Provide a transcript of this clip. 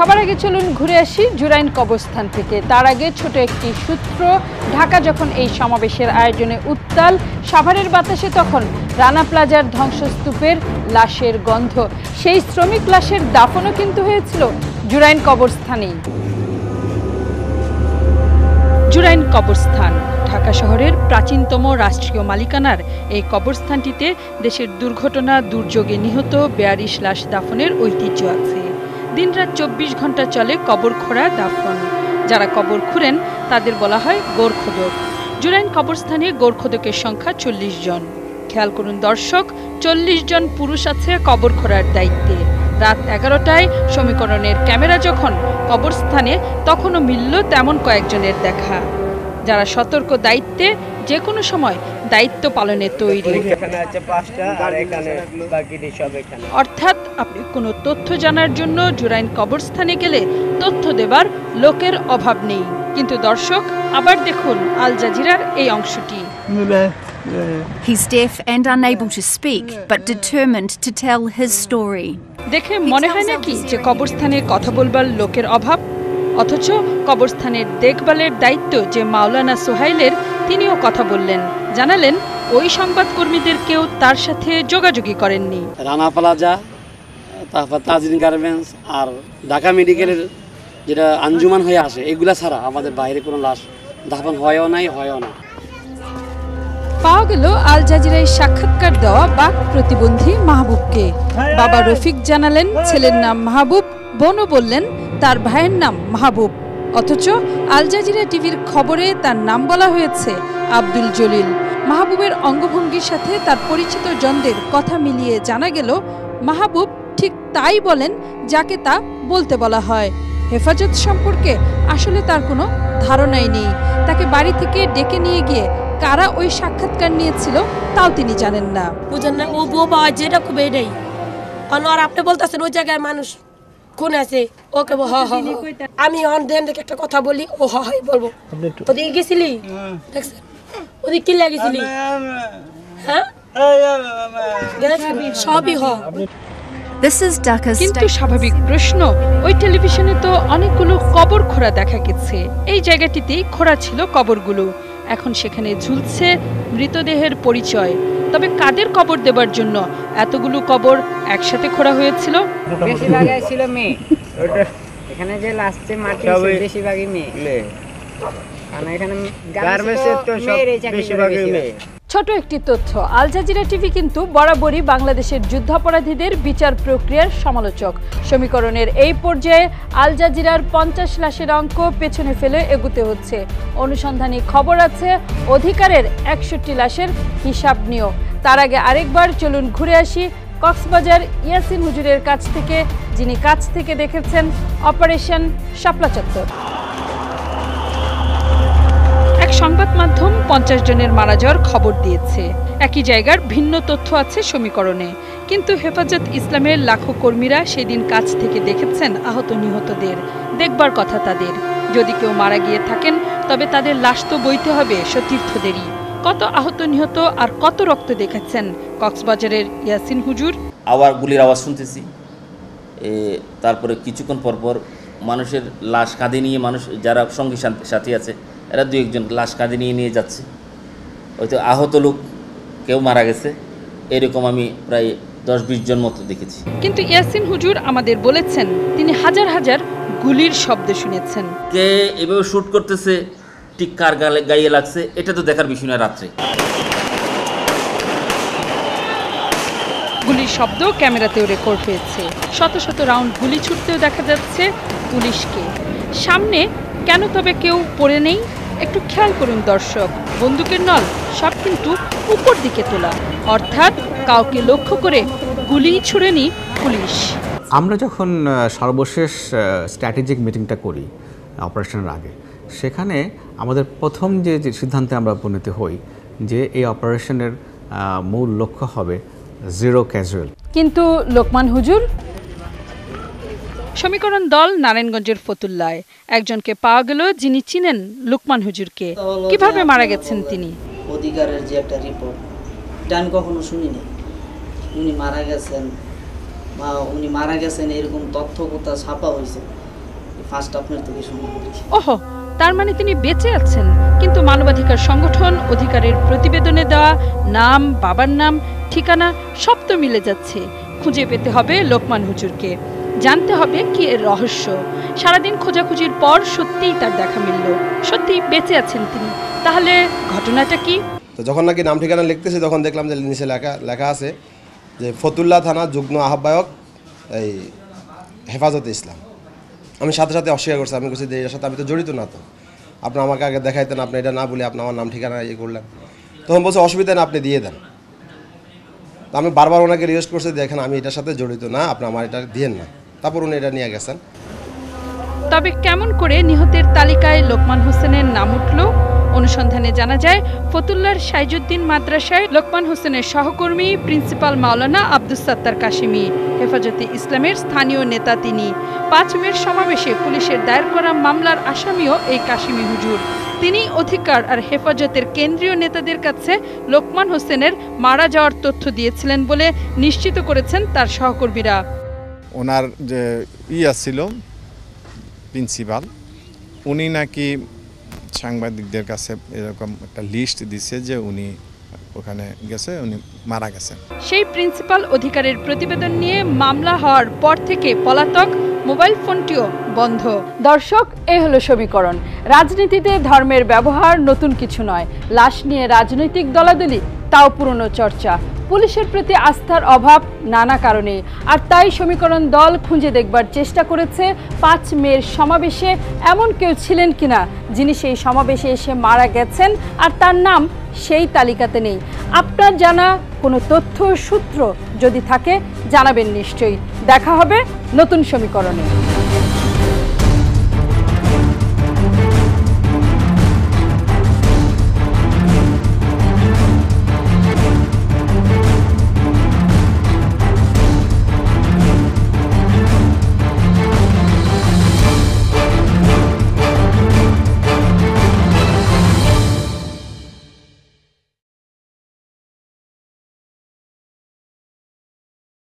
সবার আগে চলুন ঘুরে আসি জুরাইন কবরস্থান থেকে। তার আগে ছোট একটি সূত্র, ঢাকা যখন এই সমাবেশের আয়োজনে উত্তাল, সাভারের বাতাসে তখন রানা প্লাজার ধ্বংসস্তূপের লাশের গন্ধ। সেই শ্রমিক লাশের দাফনও কিন্তু হয়েছিল জুরাইন কবরস্থানেই। জুরাইন কবরস্থান, ঢাকা শহরের প্রাচীনতম রাষ্ট্রীয় মালিকানার এই কবরস্থানটিতে দেশের দুর্ঘটনা, দুর্যোগে নিহত বেয়ারিশ লাশ দাফনের ঐতিহ্য আছে। দিনরাত চব্বিশ ঘণ্টা চলে কবর খোঁড়া দাফন। যারা কবর খুঁড়েন, তাদের বলা হয় গোরখোদক। জুরাইন কবরস্থানে গোরখোদকের সংখ্যা চল্লিশ জন। খেয়াল করুন দর্শক, চল্লিশ জন পুরুষ আছে কবর খোঁড়ার দায়িত্বে। রাত এগারোটায় সমীকরণের ক্যামেরা যখন কবরস্থানে, তখনও মিলল তেমন কয়েকজনের দেখা। যারা সতর্ক দায়িত্বে যে কোনো সময় দায়িত্ব পালনে তৈরি। এখানে আছে পাঁচটা আর এখানে বাকিটি সব এখানে। অর্থাৎ আপনি কোনো তথ্য জানার জন্য জুরাইন কবরস্থানে গেলে তথ্য দেবার লোকের অভাব নেই। কিন্তু দর্শক আবার দেখুন আল জাজিরার এই অংশটি। He's deaf and unable to speak, but determined to tell his story. দেখে মনে হয় নাকি যে কবরস্থানে কথা বলবার লোকের অভাব? অথচ কবরস্থানের দেখভালের দায়িত্ব যে মাওলানা সোহাইলের তিনিও কথা বললেন। জানালেন ওই সংবাদকর্মীদের কেউ তার সাথে যোগাযোগই করেননি। রানা প্লাজা তারপর তাজরিন গার্মেন্টস আর ঢাকা মেডিকেলের যেটা আঞ্জুমান হয়ে আসে এগুলা ছাড়া আমাদের বাইরে কোনো লাশ দাফন হয়ও নাই হয়ও না। পাওয়া গেল আল জাজিরায় সাক্ষাৎকার দেওয়া বাক প্রতিবন্ধী মাহবুবকে। বাবা রফিক জানালেন ছেলের নাম মাহবুব বোনও বললেন তার ভাইয়ের নাম মাহবুব। অথচ আল জাজিরা টিভির খবরে তার নাম বলা হয়েছে আব্দুল জলিল। মাহবুবের অঙ্গভঙ্গির সাথে তার পরিচিত জনদের কথা মিলিয়ে জানা গেল মাহবুব ঠিক তাই বলেন যাকে তা বলতে বলা হয়। হেফাজত সম্পর্কে আসলে তার কোনো ধারণাই নেই। তাকে বাড়ি থেকে ডেকে নিয়ে গিয়ে কারা ওই সাক্ষাৎকার নিয়েছিল তাও তিনি জানেন না। বুঝেন না ও বউ পাওয়া যেটা খুব এটাই। কারণ আর আপনি বলতেছেন ওই জায়গায় মানুষ কোন আছে ওকে হ হ হ। আমি অন দেন দেখে একটা কথা বলি ও হ হয় বলব। ওদিকে গেছিলি? দেখছেন? ওদিকে কি লাগেছিলি হ্যাঁ? সবই হ। কিন্তু স্বাভাবিক প্রশ্ন ওই টেলিভিশনে তো অনেকগুলো কবর খোঁড়া দেখা গেছে। এই জায়গাটিতেই খোঁড়া ছিল কবরগুলো। এখন সেখানে ঝুলছে মৃতদেহের পরিচয়। তবে কাদের কবর দেবার জন্য এতগুলো কবর একসাথে খোঁড়া হয়েছিল? বেশিরভাগই ছিল মেয়ে। এখানে যে লাস্টে মাটি বেশিরভাগই মেয়ে। ছোট একটি তথ্য আল জাজিরা টিভি কিন্তু বরাবরই বাংলাদেশের যুদ্ধাপরাধীদের বিচার প্রক্রিয়ার সমালোচক। সমীকরণের এই পর্যায়ে আল জাজিরার পঞ্চাশ লাশের অঙ্ক পেছনে ফেলে এগুতে হচ্ছে। অনুসন্ধানী খবর আছে অধিকারের একষট্টি লাশের হিসাব নিয়েও তার আগে আরেকবার চলুন ঘুরে আসি কক্সবাজার ইয়াসিন হুজুরের কাছ থেকে যিনি কাছ থেকে দেখেছেন অপারেশন শাপলা চত্বর। এক সংবাদ মাধ্যম পঞ্চাশ জনের মারা যাওয়ার খবর দিয়েছে। একই জায়গার ভিন্ন তথ্য আছে সমীকরণে। কিন্তু হেফাজত ইসলামের লাখো কর্মীরা সেদিন কাছ থেকে দেখেছেন আহত নিহতদের। দেখবার কথা তাদের। যদি কেউ মারা গিয়ে থাকেন, তবে তাদের লাশ তো বইতে হবে সতীর্থদেরই। কত আহত নিহত আর কত রক্ত দেখেছেন? কক্সবাজারের ইয়াসিন হুজুর। আবার গুলির আওয়াজ শুনতেছি। তারপরে কিছুক্ষণ পর পর মানুষের লাশ কাঁধে নিয়ে মানুষ, যারা সঙ্গী সাথী আছে এরা দু একজন লাশ কাঁধে নিয়ে নিয়ে যাচ্ছে। হয়তো আহত লোক কেউ মারা গেছে। এরকম আমি প্রায় দশ বিশ জন মতো দেখেছি। কিন্তু ইয়াসিন হুজুর আমাদের বলেছেন তিনি হাজার হাজার গুলির শব্দ শুনেছেন। কে এভাবে শ্যুট করতেছে ঠিক কার গালে গাইয়ে লাগছে এটা তো দেখার বিষয় না রাত্রে। গুলির শব্দ ক্যামেরাতেও রেকর্ড হয়েছে। শত শত রাউন্ড গুলি ছুটতেও দেখা যাচ্ছে পুলিশকে। সামনে কেন তবে কেউ পড়ে নেই? একটু খেয়াল করুন দর্শক। বন্দুকের নল সব কিন্তু উপর দিকে তোলা। অর্থাৎ কাউকে লক্ষ্য করে গুলি ছুড়েনি পুলিশ। আমরা যখন সর্বশেষ স্ট্র্যাটেজিক মিটিংটা করি অপারেশনের আগে সেখানে আমাদের প্রথম যে যে সিদ্ধান্তে আমরা উপনীত হই যে এই অপারেশনের মূল লক্ষ্য হবে জিরো ক্যাজুয়াল কিন্তু লোকমান হুজুর সমীকরণ দল নারায়ণগঞ্জের ফতুল্লায়। একজনকে পাওয়া গেল যিনি চিনেন লোকমান হুজুরকে। কীভাবে মারা গেছেন তিনি? অধিকারের যে একটা রিপোর্ট এটা আমি কখনো শুনিনি। উনি মারা গেছেন বা উনি মারা গেছেন এরকম তথ্য কোথা ছাপা হয়েছে ফার্স্ট আপনার থেকে শুনলাম ওহো তার মানে তিনি বেঁচে আছেন। কিন্তু মানবাধিকার সংগঠন অধিকারের প্রতিবেদনে দেওয়া নাম বাবার নাম ঠিকানা সব তো মিলে যাচ্ছে। খুঁজে পেতে হবে লোকমান হুজুরকে। জানতে হবে কি এর রহস্য। সারাদিন খোঁজাখুঁজির পর সত্যিই তার দেখা মিলল। সত্যি বেঁচে আছেন তিনি। তাহলে ঘটনাটা কি? তো যখন নাকি নাম ঠিকানা লিখতেছি, তখন দেখলাম যে নিচে লেখা লেখা আছে যে ফতুল্লা থানা যুগ্ম আহ্বায়ক এই হেফাজতে ইসলাম। আমি সাথে সাথে অস্বীকার করছি। আমি বলছি যে এর সাথে আমি তো জড়িত না তো। আপনি আমাকে আগে দেখাইতেন, আপনি এটা না বলে আপনি আমার নাম ঠিকানা ইয়ে করলেন। তখন বলছে, অসুবিধা না আপনি দিয়ে দেন। তো আমি বারবার ওনাকে রিকোয়েস্ট করছি, দেখেন, আমি এটার সাথে জড়িত না, আপনি আমার এটা দিয়েন না। তারপর উনি এটা নিয়ে গেছেন। তবে কেমন করে নিহতের তালিকায় লোকমান হোসেনের নাম উঠল, অনুসন্ধানে জানা যায়, ফতুল্লার সাইজুদ্দিন মাদ্রাসায় লোকমান হোসেনের সহকর্মী প্রিন্সিপাল মাওলানা আব্দুস সাত্তার কাশিমি, হেফাজতে ইসলামের স্থানীয় নেতা তিনি। পাঁচ মের সমাবেশে পুলিশের দায়ের করা মামলার আসামিও এই কাশিমি হুজুর। তিনি অধিকার আর হেফাজতের কেন্দ্রীয় নেতাদের কাছে লোকমান হোসেনের মারা যাওয়ার তথ্য দিয়েছিলেন বলে নিশ্চিত করেছেন তার সহকর্মীরা। ওনার যে ইয়া ছিল প্রিন্সিপাল উনি নাকি সাংবাদিকদের কাছে এরকম একটা লিস্ট দিছে যে উনি ওখানে গেছে, উনি মারা গেছেন সেই প্রিন্সিপাল অধিকারের প্রতিবেদন নিয়ে মামলা হওয়ার পর থেকে পলাতক মোবাইল ফোনটিও বন্ধ। দর্শক, এ হলো সমীকরণ। রাজনীতিতে ধর্মের ব্যবহার নতুন কিছু নয়। লাশ নিয়ে রাজনৈতিক দলাদলি তাও পুরনো চর্চা। পুলিশের প্রতি আস্থার অভাব নানা কারণে। আর তাই সমীকরণ দল খুঁজে দেখবার চেষ্টা করেছে পাঁচ মেয়ের সমাবেশে। এমন কেউ ছিলেন কিনা, যিনি সেই সমাবেশে এসে মারা গেছেন আর তার নাম সেই তালিকাতে নেই। আপনার জানা কোনো তথ্য সূত্র যদি থাকে, জানাবেন নিশ্চয়ই। দেখা হবে নতুন সমীকরণে।